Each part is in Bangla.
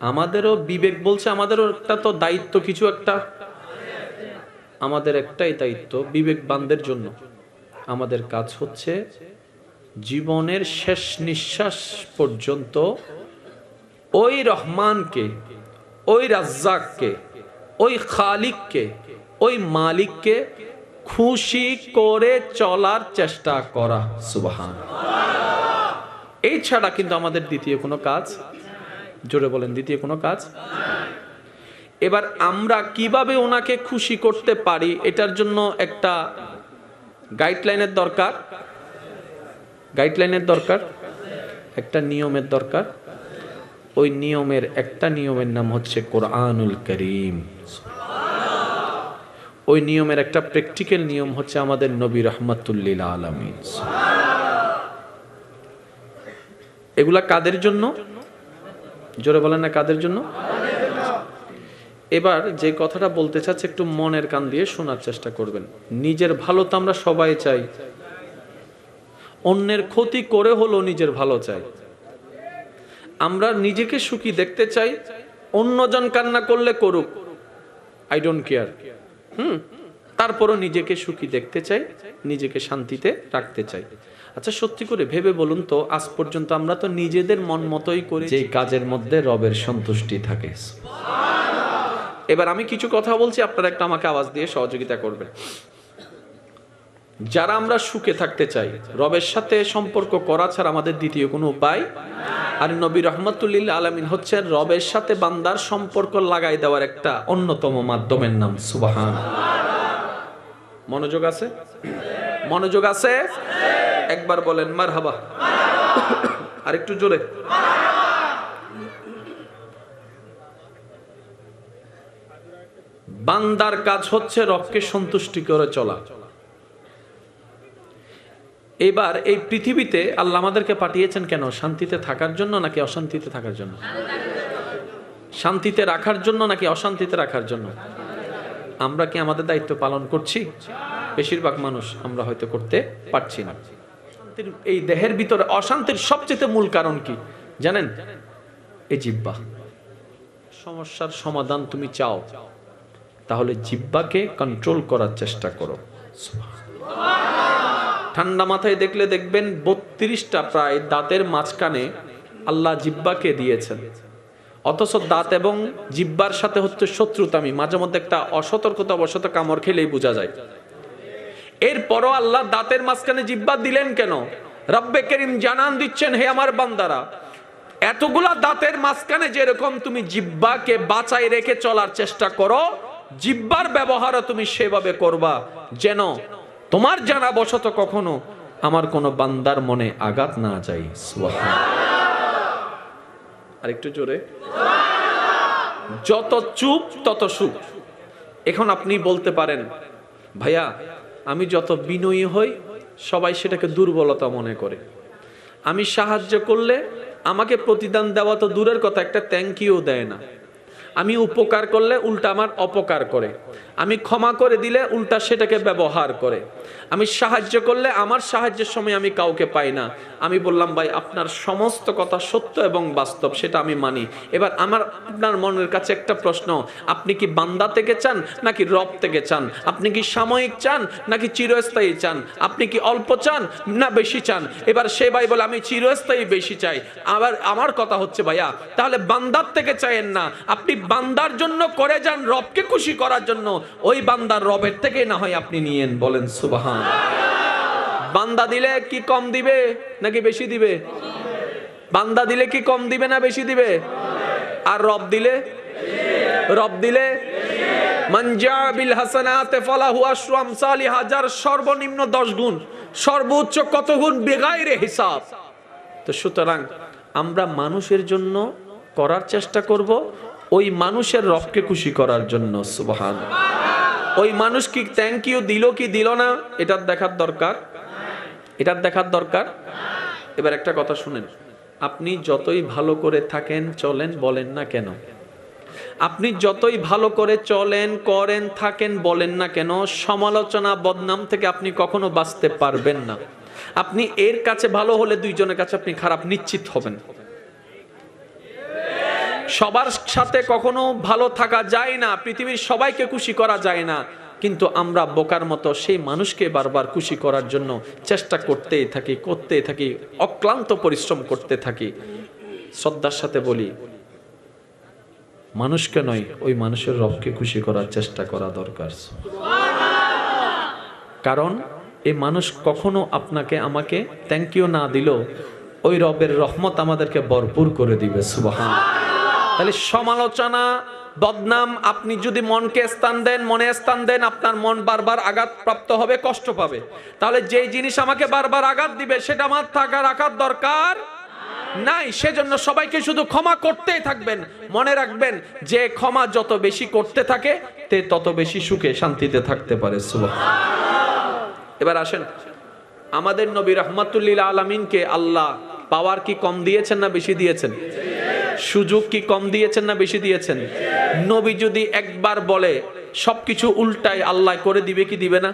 আমাদেরও বিবেক বলছে, আমাদেরও একটা তো দায়িত্ব, কিছু একটা। আমাদের একটাই দায়িত্ব বিবেক বিবেকবানদের জন্য। আমাদের কাজ হচ্ছে জীবনের শেষ নিঃশ্বাস পর্যন্ত ওই রহমানকে, ওই রাজ্জাককে, ওই খালিককে, ওই মালিককে খুশি করে চলার চেষ্টা করা। সুবাহান এই ছাড়া কিন্তু আমাদের দ্বিতীয় কোনো কাজ জোরে বলেন, দ্বিতীয় কোনো কাজ? এবার আমরা কীভাবে ওনাকে খুশি করতে পারি, এটার জন্য একটা গাইডলাইনের দরকার। গাইডলাইনের দরকার, একটা নিয়মের দরকার। ওই নিয়মের একটা নিয়মের নাম হচ্ছে কোরআনুল করিম। ওই নিয়মের একটা প্র্যাকটিক্যাল নিয়ম হচ্ছে আমাদের নবী রহমতুল্লিল আলমিন। এগুলা কাদের জন্য? জোরে বলেন না কাদের জন্য? এবার যে কথাটা বলতে চাচ্ছে একটু মনের কান দিয়ে শোনার চেষ্টা করবেন। নিজের ভালো তো আমরা সবাই চাই। অন্যের ক্ষতি করে হলো নিজের ভালো চাই। আমরা নিজেকে সুখী দেখতে চাই, অন্যজন কান্না করলে করুক। I don't care hmm? তারপরও নিজেকে সুখী দেখতে চাই নিজেকে শান্তিতে রাখতে চাই। আচ্ছা সত্যি করে ভেবে বলুন তো আজ পর্যন্ত আমরা তো নিজেদের মন মতোই করি যে কাজের মধ্যে রবের সন্তুষ্টি থাকে। এবার আমি কিছু কথা বলছি আপনারা একটা আমাকে আওয়াজ দিয়ে সহযোগিতা করবেন। যারা আমরা সুখে থাকতে চাই রবের সাথে সম্পর্ক করা ছাড়া আমাদের দ্বিতীয় কোনো উপায়? আর নবী রহমতুল্লিল্লা আলমিন হচ্ছেন রবের সাথে বান্দার সম্পর্ক লাগাই দেওয়ার একটা অন্যতম মাধ্যমের নাম সুবাহান। মনোযোগ আছে? মনোযোগ আছে? একবার বলেন মার হাবা আর একটু জোরে। বান্দার কাজ হচ্ছে রবকে সন্তুষ্টি করে চলা। এবার এই পৃথিবীতে আল্লাহ আমাদেরকে পাঠিয়েছেন কেন? শান্তিতে থাকার জন্য নাকি অশান্তিতে থাকার জন্য? শান্তিতে রাখার জন্য নাকি অশান্তিতে রাখার জন্য? আমরা কি আমাদের দায়িত্ব পালন করছি? বেশিরভাগ মানুষ আমরা হয়তো করতে পারছি না। এই দেহের ভিতরে অশান্তির সবচেয়ে মূল কারণ কি? জানেন? এই জিব্বা সমস্যার সমাধান তুমি চাও। তাহলে জিব্বাকে কন্ট্রোল করার চেষ্টা করো। ঠান্ডা মাথায় দেখলে দেখবেন বত্রিশটা প্রায় দাঁতের মাঝখানে আল্লাহ জিব্বাকে দিয়েছেন। অথচ দাঁত এবং জিব্বার সাথে হচ্ছে শত্রুতামি, মাঝে মধ্যে একটা অসতর্কতা অবশত কামড় খেলেই বোঝা যায়। এরপরও আল্লাহ দাঁতের মাঝখানে জিব্বা দিলেন কেন? রব্বে করিম জানান দিচ্ছেন, হে আমার বান্দারা, এতগুলা দাঁতের মাঝখানে যেরকম তুমি জিব্বাকে বাঁচাই রেখে চলার চেষ্টা করো, জিব্বার ব্যবহারও তুমি সেভাবে করবা। যেন তোমার জানা বশত কখনো আমার কোনো বান্দার মনে আঘাত না যায়। আরেকটু জোরে। যত চুপ, তত সুখ। এখন আপনি বলতে পারেন, ভাইয়া, আমি যত বিনয়ী হই, সবাই সেটাকে দুর্বলতা মনে করে। আমি সাহায্য করলে আমাকে প্রতিদান দেওয়া তো দূরের কথা, একটা থ্যাংক ইউ দেয় না। আমি উপকার করলে উল্টা আমার অপকার করে। আমি ক্ষমা করে দিলে উল্টা সেটাকে ব্যবহার করে। আমি সাহায্য করলে আমার সাহায্যের সময় আমি কাউকে পাই না। আমি বললাম, ভাই, আপনার সমস্ত কথা সত্য এবং বাস্তব, সেটা আমি মানি। এবার আমার, আপনার মনের কাছে একটা প্রশ্ন, আপনি কি বান্দা থেকে চান নাকি রব থেকে চান? আপনি কি সাময়িক চান নাকি চিরস্থায়ী চান? আপনি কি অল্প চান না বেশি চান? এবার সে ভাই বলে, আমি চিরস্থায়ী বেশি চাই। আবার আমার কথা হচ্ছে, ভাইয়া, তাহলে বান্দার থেকে চাইেন না। আপনি বান্দার জন্য করে যান, রবকে খুশি করার জন্য। ওই বান্দার রবের থেকে না হয় আপনি নিয়েন বলেন সুবাহান। বান্দা দিলে কি কম দিবে নাকি বেশি দিবে? বান্দা দিলে কি কম দিবে না বেশি দিবে? আর রব দিলে? রব দিলে? মঞ্জা বিল হাসানাতে ফালাহু আশরু আমসালি হাজার, সর্বনিম্ন 10 গুণ। সর্বোচ্চ কত গুণ? বেগাইরে হিসাব। তো সুতরাং আমরা মানুষের জন্য করার চেষ্টা করব ওই মানুষের রবকে খুশি করার জন্য, সুবহান। ওই মানুষ কি থ্যাংক ইউ দিল কি দিল না, এটার দেখার দরকার? এটার দেখার দরকার? এবার একটা কথা শুনেন। আপনি যতই ভালো করে থাকেন, চলেন, বলেন না কেন? আপনি যতই ভালো করে চলেন, করেন, থাকেন, বলেন না কেন, সমালোচনা, বদনাম থেকে আপনি কখনো বাঁচতে পারবেন না। আপনি এর কাছে ভালো হলে দুইজনের কাছে আপনি খারাপ, নিশ্চিত হবেন। সবার সাথে কখনো ভালো থাকা যায় না, পৃথিবীর সবাইকে খুশি করা যায় না। কিন্তু আমরা বোকার মতো সেই মানুষকে বারবার খুশি করার জন্য চেষ্টা করতেই থাকি করতেই থাকি, অক্লান্ত পরিশ্রম করতে থাকি। শ্রদ্ধার সাথে বলি, মানুষকে নয়, ওই মানুষের রবকে খুশি করার চেষ্টা করা দরকার। কারণ এই মানুষ কখনো আপনাকে, আমাকে থ্যাংক ইউ না দিল ওই রবের রহমত আমাদেরকে ভরপুর করে দিবে, সুবাহান। তাহলে সমালোচনা, বদনাম, আপনি যদি মনকে স্থান দেন, মনে স্থান দেন, আপনার মন বারবার আঘাত প্রাপ্ত হবে, কষ্ট পাবে। তাহলে যেই জিনিস আমাকে বারবার আঘাত দিবে, সেটা আমার থাকা রাখার দরকার নাই। সেজন্য সবাইকে শুধু ক্ষমা করতেই থাকবেন। মনে রাখবেন, যে ক্ষমা যত বেশি করতে থাকে, তে তত বেশি সুখে, শান্তিতে থাকতে পারে। এবার আসেন। আমাদের নবী রহমাতুল্লিল আলমিনকে আল্লাহ পাওয়ার কি কম দিয়েছেন না বেশি দিয়েছেন? সুযোগ কি কম দিয়েছেন না বেশি দিয়েছেন? নবী যদি একবার বলে, সবকিছু উল্টায় আল্লাহ করে দিবে কি দিবে না?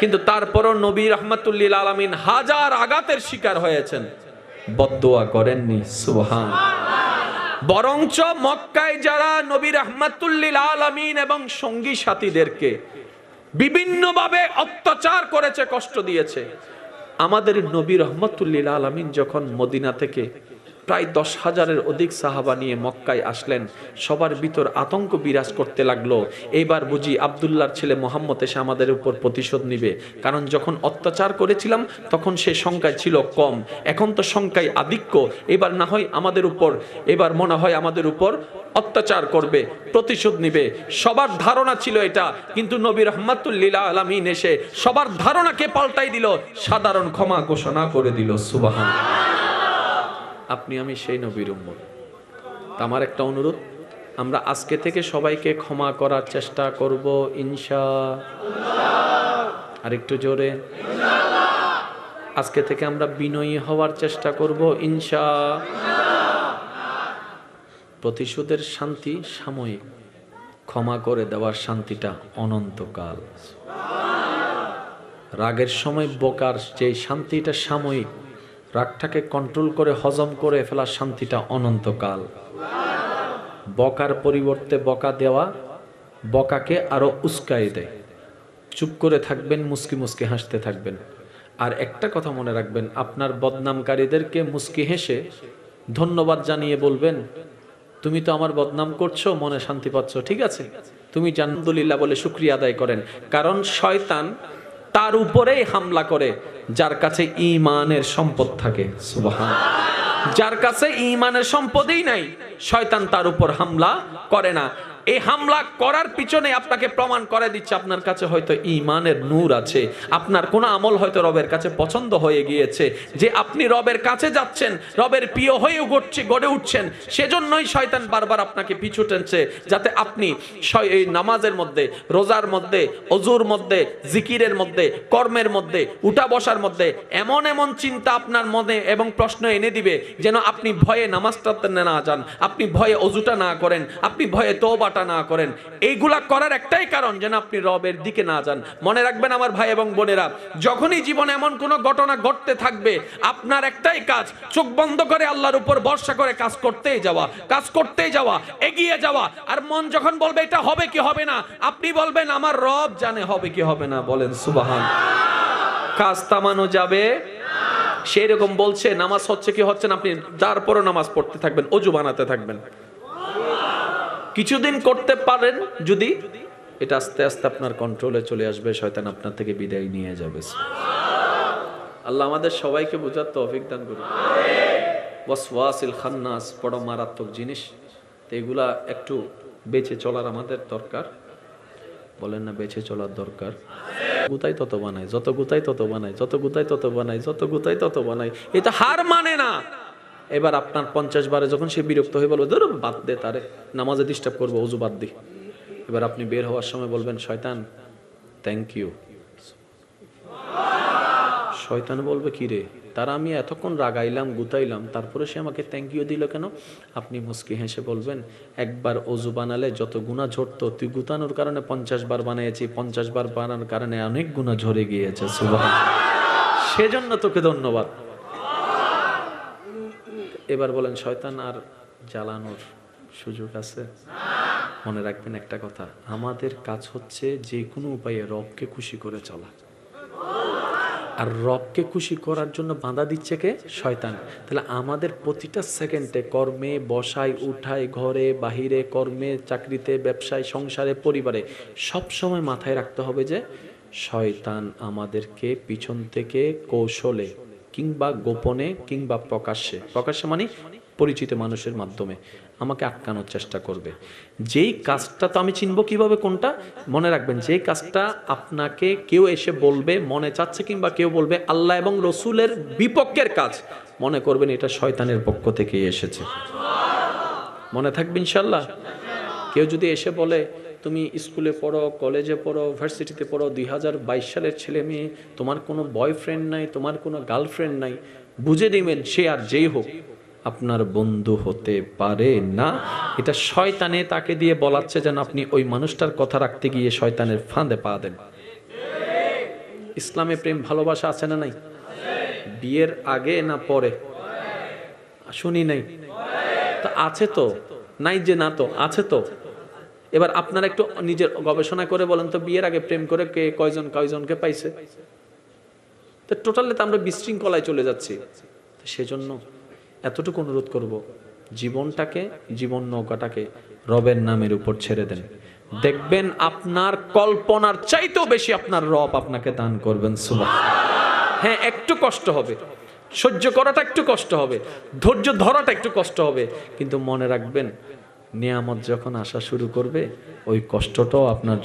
কিন্তু তারপরও নবী রহমাতুল্লিল আলমিন হাজার আঘাতের শিকার হয়েছেন। বদদোয়া করেননি, সুবহান। বরঞ্চ মক্কায় যারা নবী রহমাতুল্লিল আলমিন এবং সঙ্গী সাথীদেরকে বিভিন্নভাবে অত্যাচার করেছে, কষ্ট দিয়েছে। আমাদের নবী রহমতুল্লিল আলমিন যখন মদিনা থেকে প্রায় দশ হাজারের অধিক সাহাবা নিয়ে মক্কায় আসলেন। সবার ভিতর আতঙ্ক বিরাজ করতে লাগল। এইবার বুঝি আবদুল্লার ছেলে মোহাম্মদ এসে আমাদের উপর প্রতিশোধ নিবে। কারণ যখন অত্যাচার করেছিলাম, তখন সে সংখ্যায় ছিল কম। এখন তো সংখ্যায় আধিক্য। এবার না হয় আমাদের উপর, এবার মনে হয় আমাদের উপর অত্যাচার করবে, প্রতিশোধ নিবে। সবার ধারণা ছিল এটা, কিন্তু নবী রহমাতুল্লিলা আলমিন এসে সবার ধারণাকে পাল্টাই দিল, সাধারণ ক্ষমা ঘোষণা করে দিল সুবাহান আপনি, আমি সেই নবীর উম্মত। আমার একটা অনুরোধ, আমরা আজকে থেকে সবাইকে ক্ষমা করার চেষ্টা করব, ইনশা আর একটু জোরে। আজকে থেকে আমরা বিনয়ী হওয়ার চেষ্টা করব, ইনশা প্রতিশোধের শান্তি সাময়িক। ক্ষমা করে দেওয়ার শান্তিটা অনন্তকাল। রাগের সময় বোকার যে শান্তিটা সাময়িক রাগটাকে কন্ট্রোল করে, হজম করে ফেলার শান্তিটা অনন্তকাল। বকার পরিবর্তে বকা দেওয়া, বকাকে আরও উস্কাই দেয়। চুপ করে থাকবেন, মুস্কি মুস্কি হাসতে থাকবেন। আর একটা কথা মনে রাখবেন, আপনার বদনামকারীদেরকে মুস্কি হেসে ধন্যবাদ জানিয়ে বলবেন, তুমি তো আমার বদনাম করছ, মনে শান্তি পাচ্ছ, ঠিক আছে? তুমি জানদুলিল্লাহ বলে শুক্রিয়া আদায় করেন। কারণ শয়তান তার উপরেই হামলা করে, যার কাছে ইমানের সম্পদ থাকে। যার কাছে ইমানের সম্পদই নাই, শয়তান তার উপর হামলা করে না। এই হামলা করার পিছনে আপনাকে প্রমাণ করে দিচ্ছে, আপনার কাছে হয়তো ইমানের নূর আছে, আপনার কোন আমল হয়তো রবের কাছে পছন্দ হয়ে গিয়েছে, যে আপনি রবের কাছে যাচ্ছেন, রবের প্রিয় হয়ে গড়ছে গড়ে উঠছেন, সেজন্যই শয়তান বারবার আপনাকে পিছু টেনছে, যাতে আপনি এই নামাজের মধ্যে, রোজার মধ্যে, অজুর মধ্যে, জিকিরের মধ্যে, কর্মের মধ্যে, উঠা বসার মধ্যে, এমন এমন চিন্তা আপনার মনে এবং প্রশ্ন এনে দিবে, যেন আপনি ভয়ে নামাজটা না যান, আপনি ভয়ে অজুটা না করেন, আপনি ভয়ে তোবাটা না করেন। এইগুলা করার একটাই কারণ, যেন আপনি রবের দিকে না যান। মনে রাখবেন আমার ভাই এবং বোনেরা, যখনই জীবনে এমন কোনো ঘটনা ঘটতে থাকবে, আপনার একটাই কাজ, চোখ বন্ধ করে আল্লাহর উপর ভরসা করে কাজ করতেই যাওয়া, কাজ করতেই যাওয়া, এগিয়ে যাওয়া। আর মন যখন বলবে, এটা হবে কি হবে না? আপনি বলবেন, আমার রব জানে হবে কি হবে না। বলেন, সুবাহান। কাজ তামানো যাবে? সেই রকম বলছে, নামাজ হচ্ছে কি হচ্ছে না, আপনি তারপরও নামাজ পড়তে থাকবেন, অজু বানাতে থাকবেন। কিছুদিন করতে পারেন যদি এটা আস্তে আস্তে আপনার কন্ট্রোলে চলে আসবে, শয়তান আপনার থেকে বিদায় নিয়ে যাবে। আল্লাহ আমাদের সবাইকে বোঝার তৌফিক দান করুন। ওয়াসওয়াসিল খান্নাস, বড় মারাত্মক জিনিস। তো এগুলা একটু বেঁচে চলার আমাদের দরকার। বলেন না, বেঁচে চলার দরকার। গুতাই তত বানায় যত গুতাই তত বানাই, যত গুতাই তত বানাই, যত গুতাই তত বানাই। এটা হার মানে না। এবার আপনার পঞ্চাশ বারে যখন সে বিরক্ত হয়ে বলবে, ধরো বাদ দে তারে, নামাজে ডিস্টার্ব করব, অজু বাদ দি। এবার আপনি বের হওয়ার সময় বলবেন, শয়তান থ্যাংক ইউ শয়তান বলবে, কি রে? তারা আমি এতক্ষণ রাগাইলাম, গুতাইলাম, তারপরে সে আমাকে থ্যাংক ইউ দিল কেন? আপনি মুস্কি হেসে বলবেন, একবার অজু বানালে যত গুণা ঝরতো, তুই গুতানোর কারণে পঞ্চাশ বার বানিয়েছি, পঞ্চাশ বার বানানোর কারণে অনেক গুণা ঝরে গিয়েছে সুবাহ সেজন্য তোকে ধন্যবাদ। এবার বলেন, শয়তান আর জ্বালানোর সুযোগ আছে? মনে রাখবেন একটা কথা, আমাদের কাজ হচ্ছে যে কোনো উপায়ে রবকে খুশি করে চলা। আর রবকে খুশি করার জন্য বাধা দিচ্ছে কে? শয়তান। তাহলে আমাদের প্রতিটা সেকেন্ডে কর্মে, বসায়, উঠায়, ঘরে, বাহিরে, কর্মে, চাকরিতে, ব্যবসায়, সংসারে, পরিবারে সব সময় মাথায় রাখতে হবে যে শয়তান আমাদেরকে পিছন থেকে কৌশলে কিংবা গোপনে কিংবা প্রকাশ্যে। প্রকাশ্যে মানে পরিচিত মানুষের মাধ্যমে। আমাকে আটকানোর চেষ্টা করবে। যেই কাজটা তো আমি চিনব কীভাবে কোনটা, মনে রাখবেন, যেই কাজটা আপনাকে কেউ এসে বলবে, মনে চাচ্ছে কিংবা কেউ বলবে, আল্লাহ এবং রসুলের বিপক্ষের কাজ, মনে করবেন এটা শয়তানের পক্ষ থেকে এসেছে। মনে থাকবে ইনশাল্লাহ কেউ যদি এসে বলে তুমি স্কুলে পড়ো, কলেজে পড়ো, ভার্সিটিতে পড়ো, দুই হাজার বাইশ সালের ছেলে মেয়ে, তোমার কোনো বয়ফ্রেন্ড নাই, তোমার কোনো গার্লফ্রেন্ড নাই, বুঝে নেবেন সে আর যেই হোক, আপনার বন্ধু হতে পারে না। এটা শয়তানে তাকে দিয়ে বলাচ্ছে যেন আপনি ওই মানুষটার কথা রাখতে গিয়ে শয়তানের ফাঁদে পা দেন। ইসলামে প্রেম ভালোবাসা আছে না নাই? বিয়ের আগে না পরে? শুনি নাই। তা আছে তো? নাই যে না তো, আছে তো? এবার আপনারা একটু নিজের গবেষণা করে বলেন তো, বিয়ের আগে প্রেম করে কে কয়জন কয়জনকে পাইছে? তো টোটালি তো আমরা বিশৃঙ্খলায় চলে যাচ্ছি। সেজন্য এতটুকু অনুরোধ করব, জীবনটাকে, জীবন নৌকাটাকে রবের নামের উপর ছেড়ে দেন। দেখবেন আপনার কল্পনার চাইতেও বেশি আপনার রব আপনাকে দান করবেন সুবাহ হ্যাঁ একটু কষ্ট হবে। সহ্য করাটা একটু কষ্ট হবে। ধৈর্য ধরাটা একটু কষ্ট হবে। কিন্তু মনে রাখবেন নিয়ামত যখন আসা শুরু করবে ওই কষ্টটাও আপনার